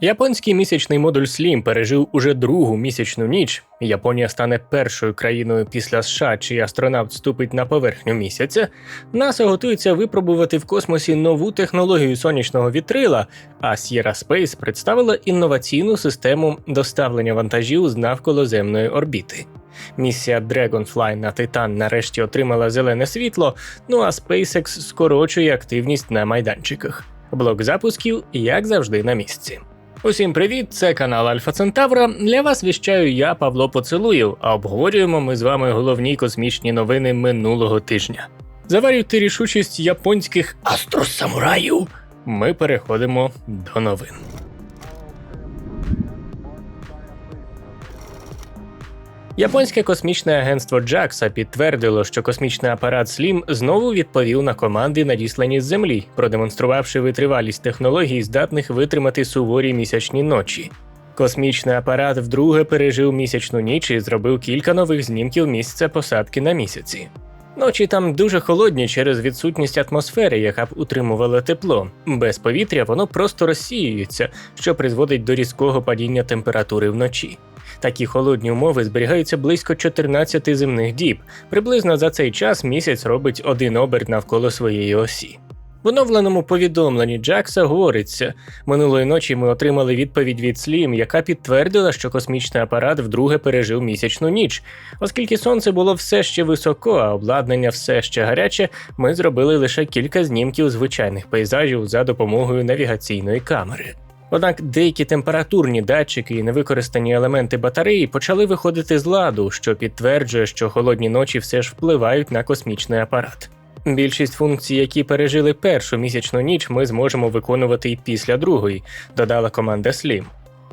Японський місячний модуль SLIM пережив уже другу місячну ніч. Японія стане першою країною після США, чий астронавт вступить на поверхню місяця. НАСА готується випробувати в космосі нову технологію сонячного вітрила. А Sierra Space представила інноваційну систему доставлення вантажів з навколоземної орбіти. Місія Dragonfly на Титан нарешті отримала зелене світло. Ну а SpaceX скорочує активність на майданчиках. Блок запусків, як завжди, на місці. Усім привіт! Це канал Альфа Центавра. Для вас віщаю я, Павло Поцелуєв, а обговорюємо ми з вами головні космічні новини минулого тижня. Заварюйте рішучість японських астросамураїв. Ми переходимо до новин. Японське космічне агентство JAXA підтвердило, що космічний апарат Слім знову відповів на команди, надіслані з землі, продемонструвавши витривалість технологій, здатних витримати суворі місячні ночі. Космічний апарат вдруге пережив місячну ніч і зробив кілька нових знімків місця посадки на місяці. Ночі там дуже холодні через відсутність атмосфери, яка б утримувала тепло. Без повітря воно просто розсіюється, що призводить до різкого падіння температури вночі. Такі холодні умови зберігаються близько 14 земних діб. Приблизно за цей час місяць робить один оберт навколо своєї осі. В оновленому повідомленні Джакса говориться: минулої ночі ми отримали відповідь від Слім, яка підтвердила, що космічний апарат вдруге пережив місячну ніч. Оскільки сонце було все ще високо, а обладнання все ще гаряче, ми зробили лише кілька знімків звичайних пейзажів за допомогою навігаційної камери. Однак деякі температурні датчики і невикористані елементи батареї почали виходити з ладу, що підтверджує, що холодні ночі все ж впливають на космічний апарат. Більшість функцій, які пережили першу місячну ніч, ми зможемо виконувати і після другої, додала команда SLIM.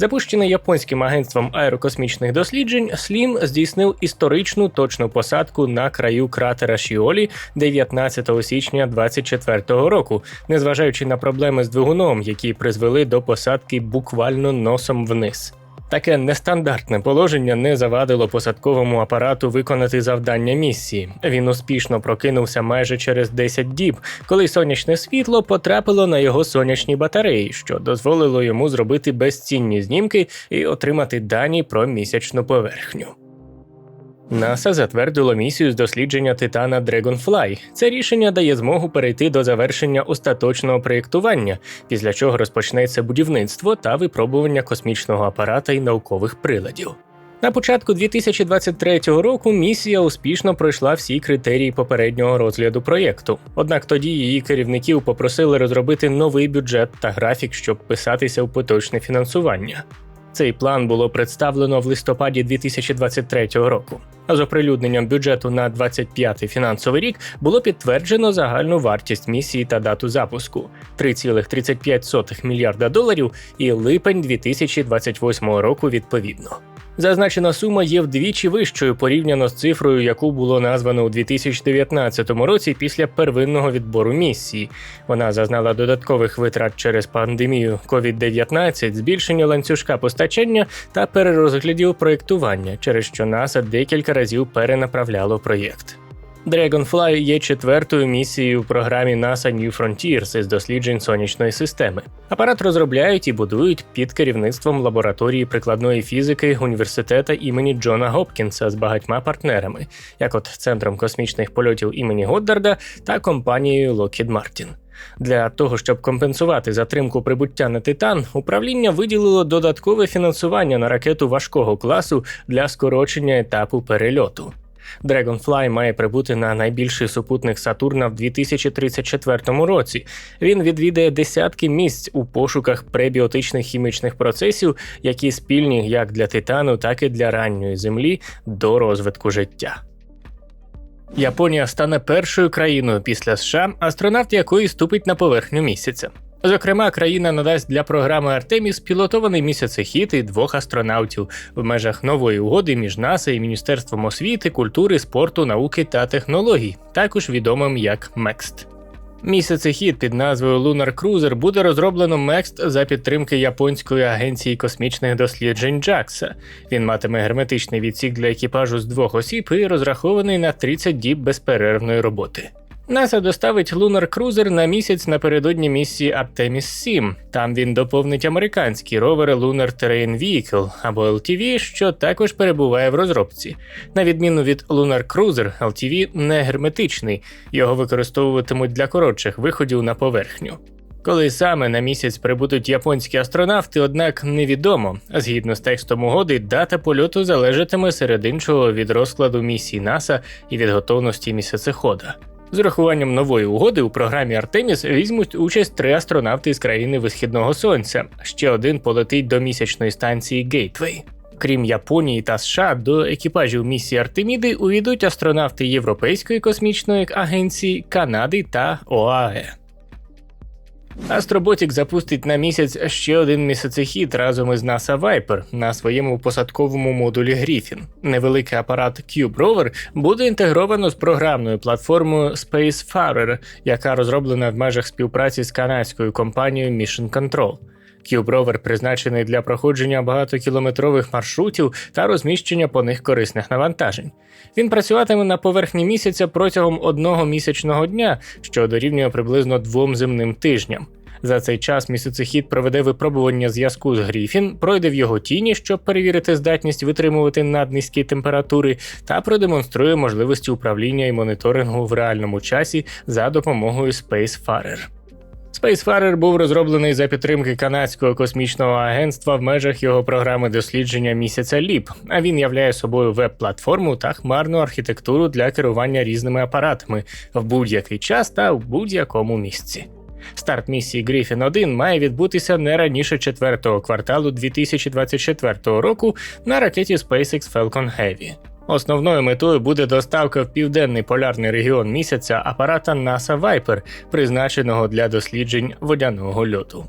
Запущений японським агентством аерокосмічних досліджень, SLIM здійснив історичну точну посадку на краю кратера Шіолі 19 січня 2024 року, незважаючи на проблеми з двигуном, які призвели до посадки буквально носом вниз. Таке нестандартне положення не завадило посадковому апарату виконати завдання місії. Він успішно прокинувся майже через 10 діб, коли сонячне світло потрапило на його сонячні батареї, що дозволило йому зробити безцінні знімки і отримати дані про місячну поверхню. НАСА затвердило місію з дослідження Титана Dragonfly. Це рішення дає змогу перейти до завершення остаточного проєктування, після чого розпочнеться будівництво та випробування космічного апарата і наукових приладів. На початку 2023 року місія успішно пройшла всі критерії попереднього розгляду проєкту. Однак тоді її керівників попросили розробити новий бюджет та графік, щоб писатися в поточне фінансування. Цей план було представлено в листопаді 2023 року. А з оприлюдненням бюджету на 25-й фінансовий рік було підтверджено загальну вартість місії та дату запуску 3,35 мільярда доларів і липень 2028 року відповідно. Зазначена сума є вдвічі вищою порівняно з цифрою, яку було названо у 2019 році після первинного відбору місії. Вона зазнала додаткових витрат через пандемію COVID-19, збільшення ланцюжка постачання та перерозглядів проєктування, через що НАСА декілька разів перенаправляло проєкт. Dragonfly є четвертою місією в програмі NASA New Frontiers із досліджень сонячної системи. Апарат розробляють і будують під керівництвом лабораторії прикладної фізики університету імені Джона Гопкінса з багатьма партнерами, як от Центром космічних польотів імені Годдарда та компанією Lockheed Martin. Для того щоб компенсувати затримку прибуття на Титан, управління виділило додаткове фінансування на ракету важкого класу для скорочення етапу перельоту. Dragonfly має прибути на найбільший супутник Сатурна в 2034 році. Він відвідає десятки місць у пошуках пребіотичних хімічних процесів, які спільні як для Титану, так і для ранньої землі до розвитку життя. Японія стане першою країною після США, астронавт якої ступить на поверхню місяця. Зокрема, країна надасть для програми Артеміс пілотований місяцехід і двох астронавтів в межах нової угоди між НАСА і Міністерством освіти, культури, спорту, науки та технологій, також відомим як МЕКСТ. Місяцехід під назвою Lunar Cruiser буде розроблено МЕКСТ за підтримки японської агенції космічних досліджень JAXA. Він матиме герметичний відсік для екіпажу з двох осіб і розрахований на 30 діб безперервної роботи. НАСА доставить лунар крузер на місяць напередодні місії Artemis 7. Там він доповнить американський ровер Lunar Terrain Vehicle або LTV, що також перебуває в розробці. На відміну від Lunar Cruiser, LTV не герметичний, його використовуватимуть для коротших виходів на поверхню. Коли саме на місяць прибудуть японські астронавти, однак невідомо. Згідно з текстом угоди, дата польоту залежатиме серед іншого від розкладу місії НАСА і від готовності місяцехода. З урахуванням нової угоди у програмі Артеміс візьмуть участь три астронавти з країни Висхідного Сонця. Ще один полетить до місячної станції Гейтвей. Крім Японії та США, до екіпажів місії Артеміди увійдуть астронавти Європейської космічної агенції, Канади та ОАЕ. Астроботік запустить на місяць ще один місяцехід разом із NASA Viper на своєму посадковому модулі Griffin. Невеликий апарат Cube Rover буде інтегровано з програмною платформою Spacefarer, яка розроблена в межах співпраці з канадською компанією Mission Control. Rover призначений для проходження багатокілометрових маршрутів та розміщення по них корисних навантажень. Він працюватиме на поверхні місяця протягом одного місячного дня, що дорівнює приблизно двом земним тижням. За цей час місяцехід проведе випробування зв'язку з Гріфін, пройде в його тіні, щоб перевірити здатність витримувати наднизькі температури, та продемонструє можливості управління і моніторингу в реальному часі за допомогою Spacefarer. Spacefarer був розроблений за підтримки канадського космічного агентства в межах його програми дослідження місяця Ліп, а він являє собою веб-платформу та хмарну архітектуру для керування різними апаратами в будь-який час та в будь-якому місці. Старт місії Griffin 1 має відбутися не раніше четвертого кварталу 2024 року на ракеті SpaceX Falcon Heavy. Основною метою буде доставка в південний полярний регіон місяця апарата NASA Viper, призначеного для досліджень водяного льоту.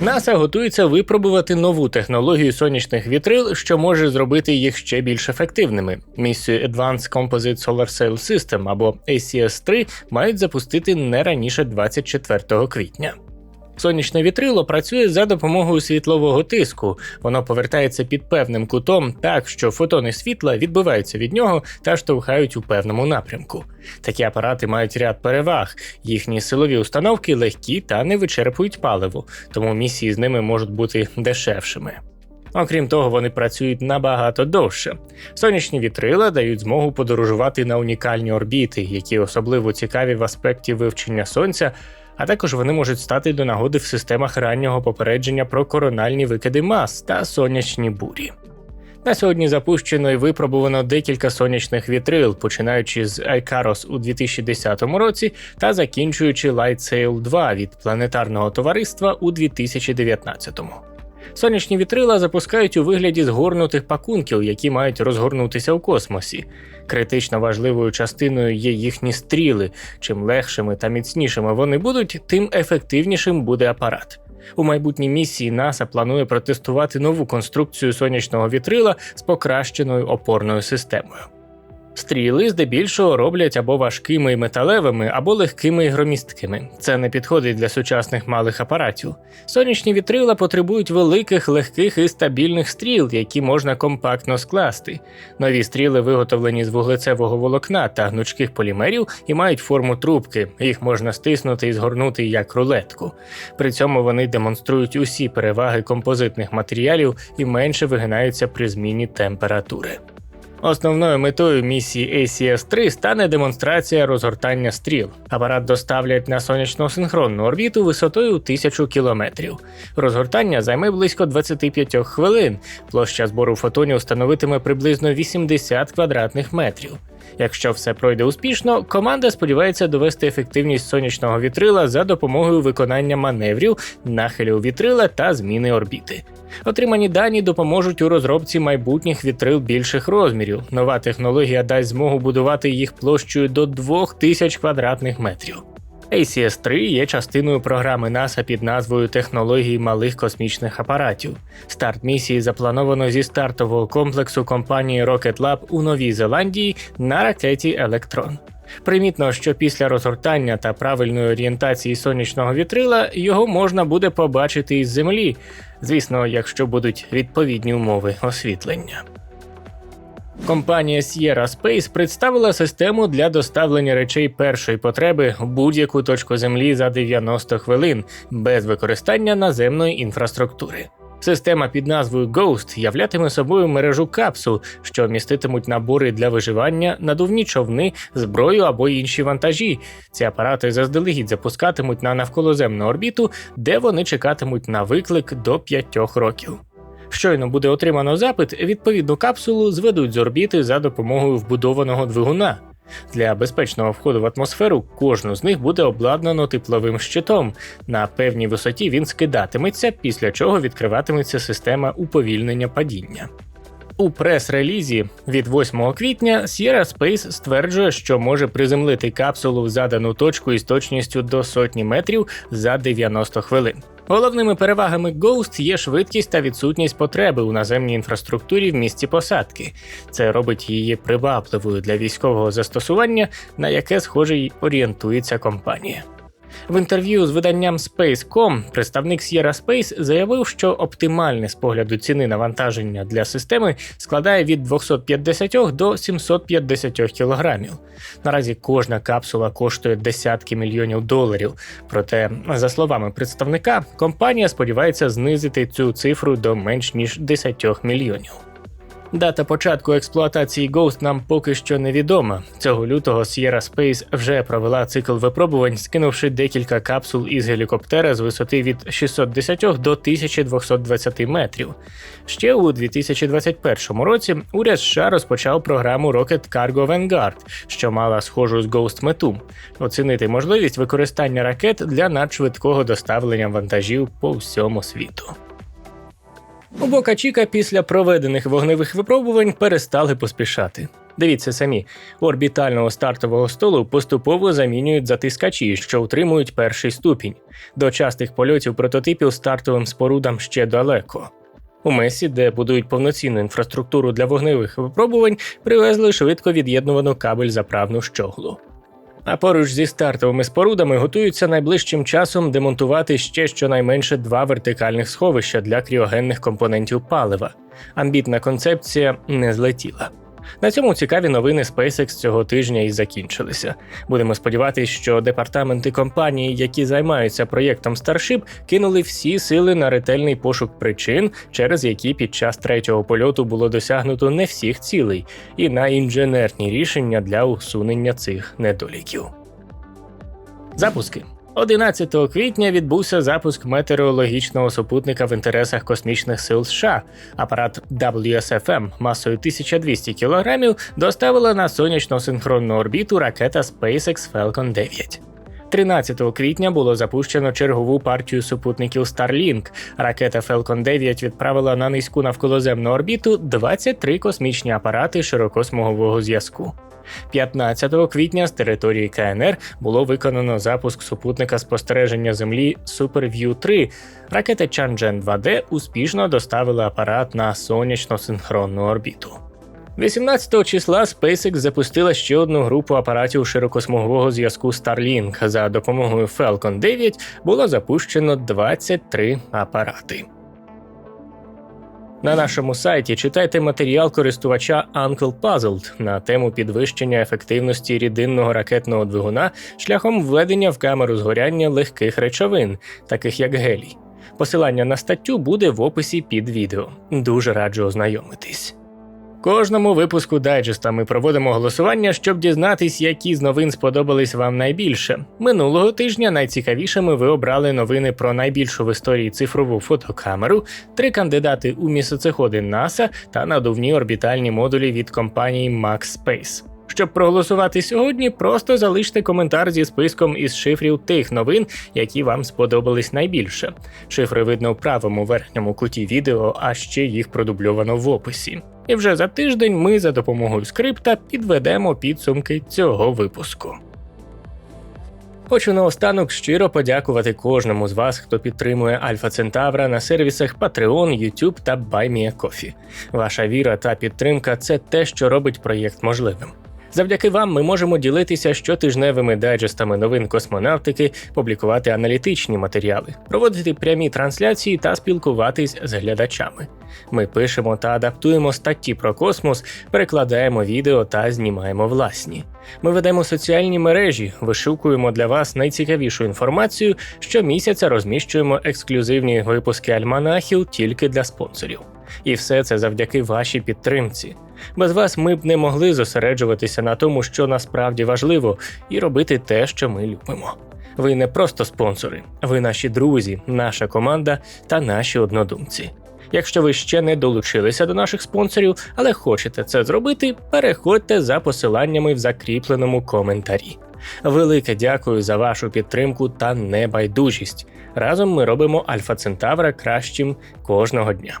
НАСА готується випробувати нову технологію сонячних вітрил, що може зробити їх ще більш ефективними. Місію Advanced Composite Solar Sail System або ACS-3 мають запустити не раніше 24 квітня. Сонячне вітрило працює за допомогою світлового тиску. Воно повертається під певним кутом так, що фотони світла відбиваються від нього та штовхають у певному напрямку. Такі апарати мають ряд переваг. Їхні силові установки легкі та не вичерпують паливо, тому місії з ними можуть бути дешевшими. Окрім того, вони працюють набагато довше. Сонячні вітрила дають змогу подорожувати на унікальні орбіти, які особливо цікаві в аспекті вивчення сонця, а також вони можуть стати до нагоди в системах раннього попередження про корональні викиди мас та сонячні бурі. На сьогодні запущено і випробувано декілька сонячних вітрил, починаючи з Icaros у 2010 році та закінчуючи LightSail 2 від планетарного товариства у 2019. Сонячні вітрила запускають у вигляді згорнутих пакунків, які мають розгорнутися в космосі. Критично важливою частиною є їхні стріли. Чим легшими та міцнішими вони будуть, тим ефективнішим буде апарат. У майбутній місії НАСА планує протестувати нову конструкцію сонячного вітрила з покращеною опорною системою. Стріли здебільшого роблять або важкими металевими, або легкими і громісткими. Це не підходить для сучасних малих апаратів. Сонячні вітрила потребують великих, легких і стабільних стріл, які можна компактно скласти. Нові стріли виготовлені з вуглецевого волокна та гнучких полімерів і мають форму трубки. Їх можна стиснути і згорнути як рулетку. При цьому вони демонструють усі переваги композитних матеріалів і менше вигинаються при зміні температури. Основною метою місії ACS-3 стане демонстрація розгортання стріл. Апарат доставлять на сонячну синхронну орбіту висотою 1000 кілометрів. Розгортання займе близько 25 хвилин. Площа збору фотонів становитиме приблизно 80 квадратних метрів. Якщо все пройде успішно, команда сподівається довести ефективність сонячного вітрила за допомогою виконання маневрів, нахилів вітрила та зміни орбіти. Отримані дані допоможуть у розробці майбутніх вітрил більших розмірів. Нова технологія дасть змогу будувати їх площею до 2000 квадратних метрів. ACS-3 є частиною програми НАСА під назвою Технології малих космічних апаратів. Старт місії заплановано зі стартового комплексу компанії Rocket Lab у Новій Зеландії на ракеті Електрон. Примітно, що після розгортання та правильної орієнтації сонячного вітрила його можна буде побачити із землі, звісно, якщо будуть відповідні умови освітлення. Компанія Sierra Space представила систему для доставлення речей першої потреби в будь-яку точку землі за 90 хвилин без використання наземної інфраструктури. Система під назвою Ghost являтиме собою мережу капсул, що міститимуть набори для виживання, надувні човни, зброю або інші вантажі. Ці апарати заздалегідь запускатимуть на навколоземну орбіту, де вони чекатимуть на виклик до 5 років. Щойно буде отримано запит, відповідну капсулу зведуть з орбіти за допомогою вбудованого двигуна. Для безпечного входу в атмосферу кожну з них буде обладнано тепловим щитом. На певній висоті він скидатиметься, після чого відкриватиметься система уповільнення падіння. У прес-релізі від 8 квітня Sierra Space стверджує, що може приземлити капсулу в задану точку із точністю до сотні метрів за 90 хвилин. Головними перевагами Ghost є швидкість та відсутність потреби у наземній інфраструктурі в місці посадки. Це робить її привабливою для військового застосування, на яке схоже й орієнтується компанія. В інтерв'ю з виданням Space.com представник Sierra Space заявив, що оптимальне з погляду ціни навантаження для системи складає від 250 до 750 кілограмів. Наразі кожна капсула коштує десятки мільйонів доларів. Проте, за словами представника, компанія сподівається знизити цю цифру до менш ніж 10 мільйонів. Дата початку експлуатації Ghost нам поки що невідома. Цього лютого Sierra Space вже провела цикл випробувань, скинувши декілька капсул із гелікоптера з висоти від 610 до 1220 метрів. Ще у 2021 році уряд США розпочав програму Rocket Cargo Vanguard, що мала схожу з Ghost мету оцінити можливість використання ракет для надшвидкого доставлення вантажів по всьому світу. У Бока Чіка після проведених вогневих випробувань перестали поспішати. Дивіться самі, орбітального стартового столу поступово замінюють затискачі, що утримують перший ступінь. До частих польотів прототипів стартовим спорудам ще далеко. У Месі, де будують повноцінну інфраструктуру для вогневих випробувань, привезли швидко від'єднувану кабель заправну щоглу. А поруч зі стартовими спорудами готуються найближчим часом демонтувати ще щонайменше два вертикальних сховища для кріогенних компонентів палива. Амбітна концепція не злетіла. На цьому цікаві новини SpaceX цього тижня і закінчилися. Будемо сподіватися, що департаменти компанії, які займаються проєктом Starship, кинули всі сили на ретельний пошук причин, через які під час третього польоту було досягнуто не всіх цілей, і на інженерні рішення для усунення цих недоліків. Запуски 11 квітня відбувся запуск метеорологічного супутника в інтересах космічних сил США. Апарат WSFM масою 1200 кг доставила на сонячно синхронну орбіту ракета SpaceX Falcon 9. 13 квітня було запущено чергову партію супутників Starlink. Ракета Falcon 9 відправила на низьку навколоземну орбіту 23 космічні апарати широкосмугового зв'язку. 15 квітня з території КНР було виконано запуск супутника спостереження Землі SuperView 3. Ракета Чанчжен 2D успішно доставила апарат на сонячно-синхронну орбіту. 18 числа SpaceX запустила ще одну групу апаратів широкосмугового зв'язку Starlink. За допомогою Falcon 9 було запущено 23 апарати. На нашому сайті читайте матеріал користувача Uncle Puzzled на тему підвищення ефективності рідинного ракетного двигуна шляхом введення в камеру згоряння легких речовин, таких як гелій. Посилання на статтю буде в описі під відео. Дуже раджу ознайомитись. Кожному випуску дайджеста ми проводимо голосування, щоб дізнатись, які з новин сподобались вам найбільше. Минулого тижня найцікавішими ви обрали новини про найбільшу в історії цифрову фотокамеру, три кандидати у місяцеходи НАСА та надувні орбітальні модулі від компанії Max Space. Щоб проголосувати сьогодні, просто залиште коментар зі списком із шифрів тих новин, які вам сподобались найбільше. Шифри видно в правому верхньому куті відео, а ще їх продубльовано в описі. І вже за тиждень ми за допомогою скрипта підведемо підсумки цього випуску. Хочу наостанок щиро подякувати кожному з вас, хто підтримує Альфа Центавра на сервісах Patreon, YouTube та BuyMeACoffee. Ваша віра та підтримка це те, що робить проєкт можливим. Завдяки вам ми можемо ділитися щотижневими дайджестами новин космонавтики, публікувати аналітичні матеріали, проводити прямі трансляції та спілкуватись з глядачами. Ми пишемо та адаптуємо статті про космос, перекладаємо відео та знімаємо власні. Ми ведемо соціальні мережі, вишукуємо для вас найцікавішу інформацію. Щомісяця розміщуємо ексклюзивні випуски альманахів тільки для спонсорів. І все це завдяки вашій підтримці. Без вас ми б не могли зосереджуватися на тому, що насправді важливо, і робити те, що ми любимо. Ви не просто спонсори, ви наші друзі, наша команда та наші однодумці. Якщо ви ще не долучилися до наших спонсорів, але хочете це зробити, переходьте за посиланнями в закріпленому коментарі. Велике дякую за вашу підтримку та небайдужість. Разом ми робимо Альфа Центавра кращим кожного дня.